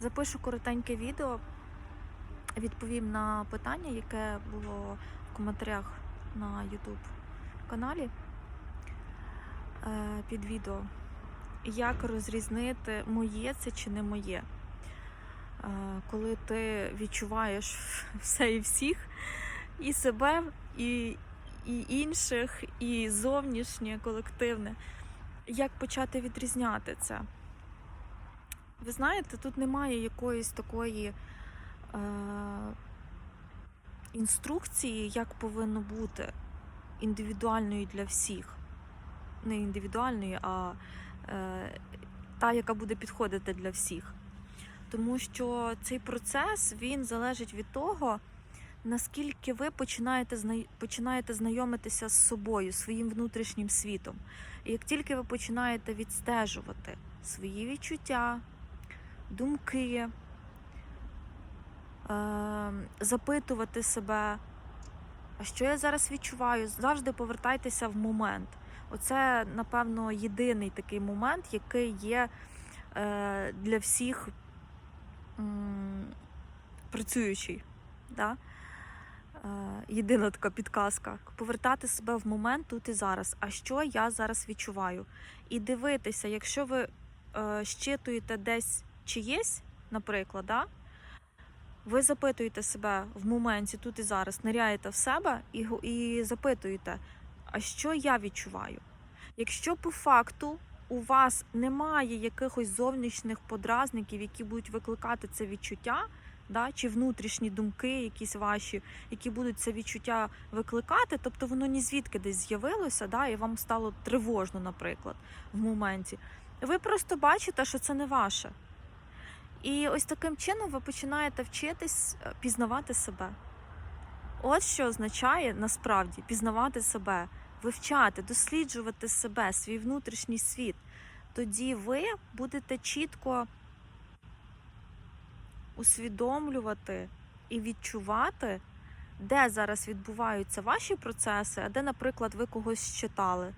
Запишу коротеньке відео, відповім на питання, яке було в коментарях на YouTube каналі е, під відео. Як розрізнити, моє це чи не моє. Е, Коли ти відчуваєш все і всіх, і себе, і, і інших, і зовнішнє, колективне. Як почати відрізняти це? Ви знаєте, тут немає якоїсь такої е, інструкції, як повинно бути індивідуальної для всіх. Не індивідуальної, а е, та, яка буде підходити для всіх. Тому що цей процес він залежить від того, наскільки ви починаєте, починаєте знайомитися з собою, своїм внутрішнім світом. І як тільки ви починаєте відстежувати свої відчуття, думки, е, запитувати себе, а що я зараз відчуваю, завжди повертайтеся в момент. Оце, напевно, єдиний такий момент, який є е, для всіх працюючий. Да? Е, єдина така підказка повертати себе в момент тут і зараз. А що я зараз відчуваю? І дивитися, якщо ви щитуєте десь чиєсь, наприклад, да? ви запитуєте себе в моменті тут і зараз, ниряєте в себе і, і запитуєте, а що я відчуваю? Якщо по факту у вас немає якихось зовнішніх подразників, які будуть викликати це відчуття, да, чи внутрішні думки, якісь ваші, які будуть це відчуття викликати, тобто воно ні звідки десь з'явилося, да, і вам стало тривожно, наприклад, в моменті. Ви просто бачите, що це не ваше. І ось таким чином ви починаєте вчитись е, пізнавати себе. От що означає насправді пізнавати себе, вивчати, досліджувати себе, свій внутрішній світ. Тоді ви будете чітко усвідомлювати і відчувати, де зараз відбуваються ваші процеси, а де, наприклад, ви когось читали е,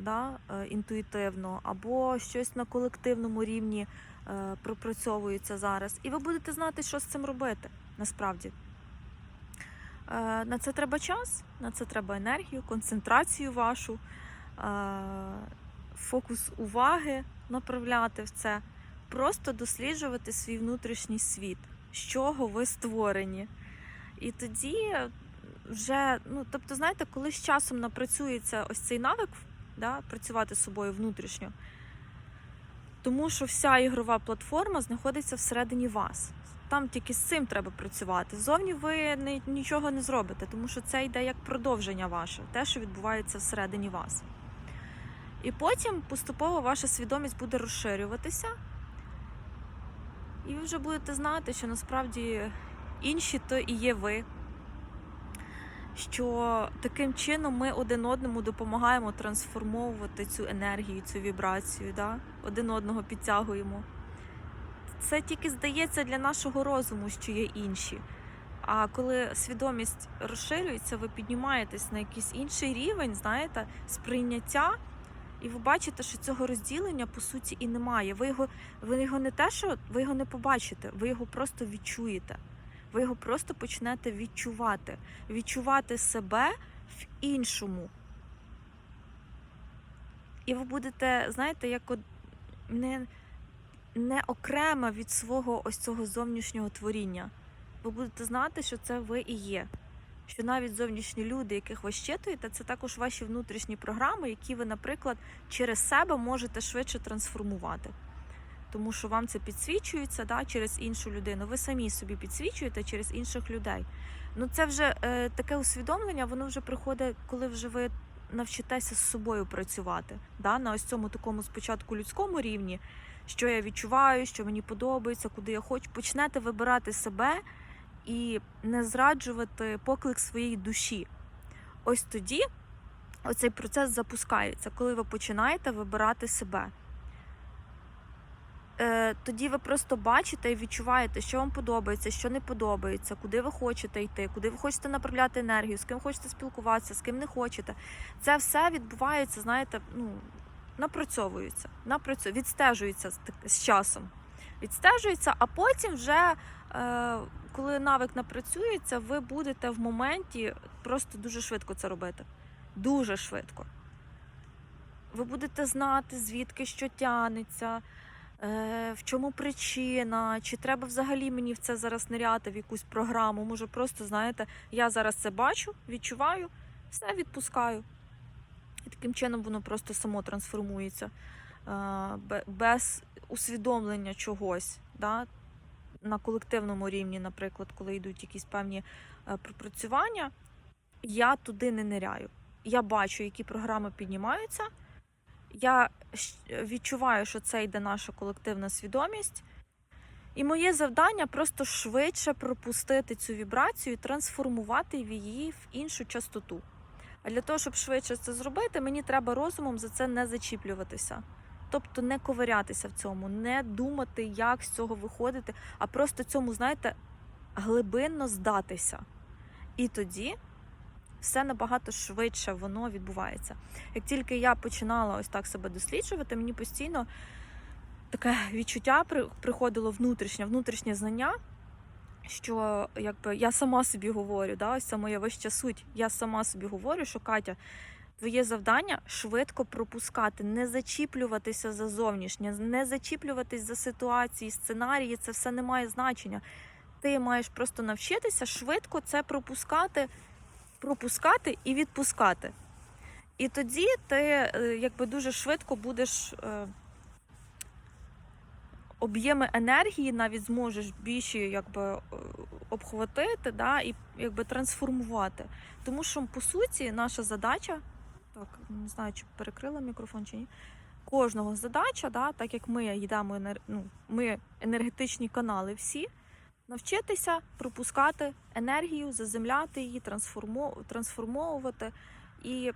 да, е, інтуїтивно, або щось на колективному рівні е, пропрацьовується зараз. І ви будете знати, що з цим робити насправді. Е, На це треба час, на це треба енергію, концентрацію вашу, е, фокус уваги направляти в це, просто досліджувати свій внутрішній світ, з чого ви створені. І тоді вже, ну тобто, знаєте, коли з часом напрацюється ось цей навик, да, працювати з собою внутрішньо, тому що вся ігрова платформа знаходиться всередині вас. Там тільки з цим треба працювати. Ззовні ви нічого не зробите, тому що це йде як продовження ваше, те, що відбувається всередині вас. І потім поступово ваша свідомість буде розширюватися, і ви вже будете знати, що насправді інші то і є ви. Що таким чином ми один одному допомагаємо трансформовувати цю енергію, цю вібрацію, да? один одного підтягуємо. Це тільки здається для нашого розуму, що є інші. А коли свідомість розширюється, ви піднімаєтесь на якийсь інший рівень, знаєте, сприйняття, і ви бачите, що цього розділення по суті і немає. Ви його, ви його не те, що ви його не побачите, ви його просто відчуєте. Ви його просто почнете відчувати, відчувати себе в іншому. І ви будете, знаєте, як не, не окремо від свого ось цього зовнішнього творіння. Ви будете знати, що це ви і є. Що навіть зовнішні люди, яких ви щитуєте, це також ваші внутрішні програми, які ви, наприклад, через себе можете швидше трансформувати. Тому що вам це підсвічується да, через іншу людину. Ви самі собі підсвічуєте через інших людей. Ну це вже е, таке усвідомлення, воно вже приходить, коли вже ви навчитеся з собою працювати. Да, на ось цьому такому спочатку людському рівні, що я відчуваю, що мені подобається, куди я хочу. Почнете вибирати себе і не зраджувати поклик своєї душі. Ось тоді оцей процес запускається, коли ви починаєте вибирати себе. Е, Тоді ви просто бачите і відчуваєте, що вам подобається, що не подобається, куди ви хочете йти, куди ви хочете направляти енергію, з ким хочете спілкуватися, з ким не хочете. Це все відбувається, знаєте, ну, напрацьовується, напрацьовується, відстежується з, часом. відстежується, а потім вже, е, коли навик напрацюється, ви будете в моменті просто дуже швидко це робити. Дуже швидко. Ви будете знати, звідки що тянеться, в чому причина, чи треба взагалі мені в це зараз ниряти в якусь програму. Може, просто, знаєте, я зараз це бачу, відчуваю, все відпускаю. І таким чином воно просто само трансформується е, без усвідомлення чогось. Да? На колективному рівні, наприклад, коли йдуть якісь певні е, пропрацювання, я туди не ниряю. Я бачу, які програми піднімаються. Я відчуваю, що це йде наша колективна свідомість. І моє завдання просто швидше пропустити цю вібрацію і трансформувати її в іншу частоту. А для того, щоб швидше це зробити, мені треба розумом за це не зачіплюватися. Тобто не ковирятися в цьому, не думати, як з цього виходити, а просто цьому, знаєте, глибинно здатися. І тоді все набагато швидше воно відбувається. Як тільки я починала ось так себе досліджувати, мені постійно таке відчуття приходило внутрішнє, внутрішнє знання, що якби я сама собі говорю, да, ось це моя вища суть. Я сама собі говорю, що Катя, твоє завдання швидко пропускати, не зачіплюватися за зовнішнє, не зачіплюватись за ситуації, сценарії, це все не має значення. Ти маєш просто навчитися швидко це пропускати, пропускати і відпускати. І тоді ти е, якби дуже швидко будеш. е, Об'єми енергії навіть зможеш більше якби е, обхватити да, і якби трансформувати. Тому що, по суті, наша задача, так, не знаю, чи перекрила мікрофон чи ні. Кожного задача, да, так як ми йдемо ну, ми енергетичні канали всі, навчитися пропускати енергію, заземляти її, трансформовувати. І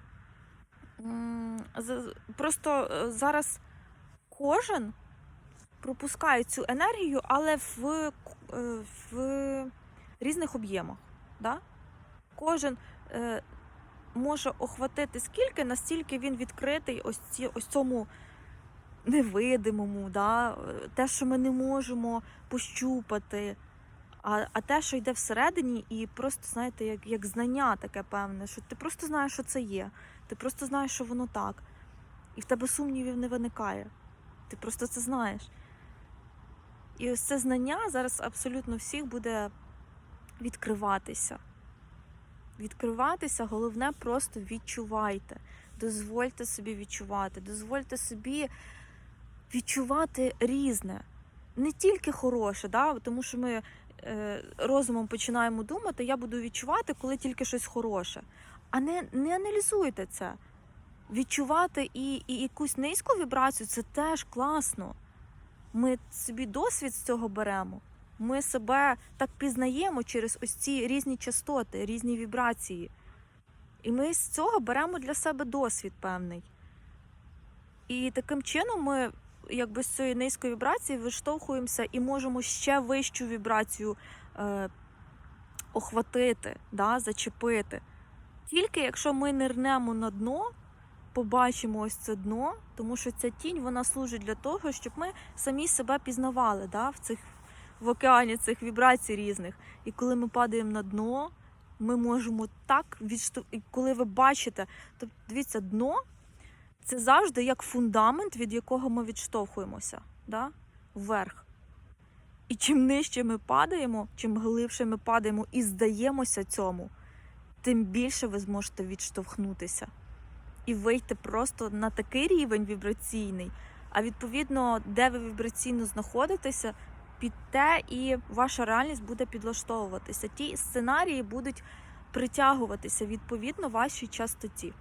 просто е, зараз кожен пропускає цю енергію, але в, е, в різних об'ємах. Да? Кожен е, може охватити скільки, настільки він відкритий ось, ці, ось цьому невидимому, да? е, те, що ми не можемо пощупати. А, а те, що йде всередині, і просто, знаєте, як, як знання таке певне, що ти просто знаєш, що це є. Ти просто знаєш, що воно так. І в тебе сумнівів не виникає. Ти просто це знаєш. І ось це знання зараз абсолютно всіх буде відкриватися. Відкриватися, головне, просто відчувайте. Дозвольте собі відчувати, дозвольте собі відчувати різне. Не тільки хороше, да? тому що ми розумом починаємо думати, я буду відчувати, коли тільки щось хороше. А не, не аналізуйте це. Відчувати і, і якусь низьку вібрацію це теж класно. Ми собі досвід з цього беремо. Ми себе так пізнаємо через ось ці різні частоти, різні вібрації. І ми з цього беремо для себе досвід певний. І таким чином ми, якби з цієї низької вібрації, виштовхуємося і можемо ще вищу вібрацію е, охватити, да, зачепити. Тільки якщо ми нирнемо на дно, побачимо ось це дно, тому що ця тінь вона служить для того, щоб ми самі себе пізнавали да, в цих в океані цих вібрацій різних. І коли ми падаємо на дно, ми можемо так відштовх... і коли ви бачите, тобто дивіться, дно це завжди як фундамент, від якого ми відштовхуємося, да? вверх. І чим нижче ми падаємо, чим глибше ми падаємо і здаємося цьому, тим більше ви зможете відштовхнутися і вийти просто на такий рівень вібраційний. А відповідно, де ви вібраційно знаходитеся, під те і ваша реальність буде підлаштовуватися. Ті сценарії будуть притягуватися відповідно вашій частоті.